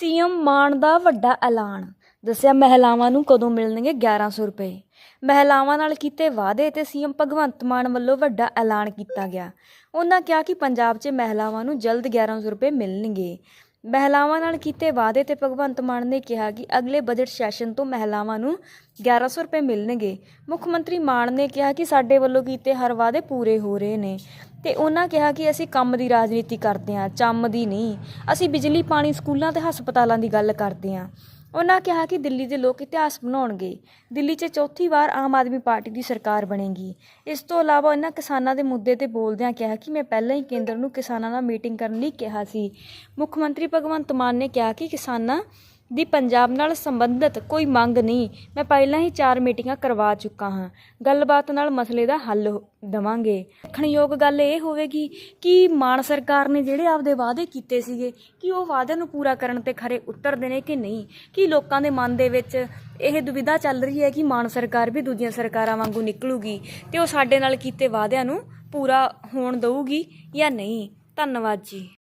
CM ਮਾਨ ਦਾ ਵੱਡਾ ਐਲਾਨ। ਦੱਸਿਆ ਮਹਿਲਾਵਾਂ ਨੂੰ ਕਦੋਂ ਮਿਲਣਗੇ 1100 ਰੁਪਏ। ਮਹਿਲਾਵਾਂ ਨਾਲ ਕੀਤੇ ਵਾਅਦੇ ਤੇ ਸੀਐਮ ਭਗਵੰਤ ਮਾਨ ਵੱਲੋਂ ਵੱਡਾ ਐਲਾਨ ਕੀਤਾ ਗਿਆ। ਉਹਨਾਂ ਕਿਹਾ ਕਿ ਪੰਜਾਬ 'ਚ ਮਹਿਲਾਵਾਂ ਨੂੰ ਜਲਦ 1100 ਰੁਪਏ ਮਿਲਣਗੇ। ਮਹਿਲਾਵਾਂ ਨਾਲ ਕੀਤੇ ਵਾਅਦੇ ਤੇ ਭਗਵੰਤ ਮਾਨ ਨੇ ਕਿਹਾ ਕਿ ਅਗਲੇ ਬਜਟ ਸੈਸ਼ਨ ਤੋਂ ਮਹਿਲਾਵਾਂ ਨੂੰ 1100 ਰੁਪਏ ਮਿਲਣਗੇ। ਮੁੱਖ ਮੰਤਰੀ ਮਾਨ ਨੇ ਕਿਹਾ ਕਿ ਸਾਡੇ ਵੱਲੋਂ ਕੀਤੇ ਹਰ ਵਾਅਦੇ ਪੂਰੇ ਹੋ ਰਹੇ ਨੇ। ਤੇ ਉਹਨਾਂ ਕਿਹਾ ਕਿ ਅਸੀਂ ਕੰਮ ਦੀ ਰਾਜਨੀਤੀ ਕਰਦੇ ਹਾਂ, ਚੰਮ ਦੀ ਨਹੀਂ। ਅਸੀਂ ਬਿਜਲੀ, ਪਾਣੀ, ਸਕੂਲਾਂ ਤੇ ਹਸਪਤਾਲਾਂ ਦੀ ਗੱਲ ਕਰਦੇ ਹਾਂ। ਉਹਨਾਂ ਕਿਹਾ ਕਿ ਦਿੱਲੀ ਦੇ ਲੋਕ ਇਤਿਹਾਸ ਬਣਾਉਣਗੇ। ਦਿੱਲੀ 'ਚ ਚੌਥੀ ਵਾਰ ਆਮ ਆਦਮੀ ਪਾਰਟੀ ਦੀ ਸਰਕਾਰ ਬਣੇਗੀ। ਇਸ ਤੋਂ ਇਲਾਵਾ ਉਹਨਾਂ ਕਿਸਾਨਾਂ ਦੇ ਮੁੱਦੇ ਤੇ ਬੋਲਦਿਆਂ ਕਿਹਾ ਕਿ ਮੈਂ ਪਹਿਲਾਂ ਹੀ ਕੇਂਦਰ ਨੂੰ ਕਿਸਾਨਾਂ ਨਾਲ ਮੀਟਿੰਗ ਕਰਨ ਲਈ ਕਿਹਾ ਸੀ। ਮੁੱਖ ਮੰਤਰੀ ਭਗਵੰਤ ਮਾਨ ਨੇ ਕਿਹਾ ਕਿ ਕਿਸਾਨਾਂ ਦੀ ਪੰਜਾਬ ਨਾਲ ਸੰਬੰਧਿਤ ਕੋਈ ਮੰਗ ਨਹੀਂ, ਮੈਂ ਪਹਿਲਾਂ ਹੀ ਚਾਰ ਮੀਟਿੰਗਾਂ ਕਰਵਾ ਚੁੱਕਾ ਹਾਂ। ਗੱਲਬਾਤ ਨਾਲ ਮਸਲੇ ਦਾ ਹੱਲ ਹੋ- ਦੇਵਾਂਗੇ। ਦੇਖਣਯੋਗ ਗੱਲ ਇਹ ਹੋਵੇਗੀ ਕਿ ਮਾਨ ਸਰਕਾਰ ਨੇ ਜਿਹੜੇ ਆਪਦੇ ਵਾਅਦੇ ਕੀਤੇ ਸੀਗੇ, ਕਿ ਉਹ ਵਾਅਦਿਆਂ ਨੂੰ ਪੂਰਾ ਕਰਨ ਤੇ ਖਰੇ ਉਤਰਦੇ ਨੇ ਕਿ ਨਹੀਂ? ਕਿ ਲੋਕਾਂ ਦੇ ਮਨ ਦੇ ਵਿੱਚ ਇਹ ਦੁਵਿਧਾ ਚੱਲ ਰਹੀ ਹੈ ਕਿ ਮਾਨ ਸਰਕਾਰ ਵੀ ਦੂਜੀਆਂ ਸਰਕਾਰਾਂ ਵਾਂਗੂ ਨਿਕਲੂਗੀ ਤੇ ਉਹ ਸਾਡੇ ਨਾਲ ਕੀਤੇ ਵਾਅਦਿਆਂ ਨੂੰ ਪੂਰਾ ਹੋਣ ਦੇਊਗੀ ਜਾਂ ਨਹੀਂ? ਧੰਨਵਾਦ ਜੀ।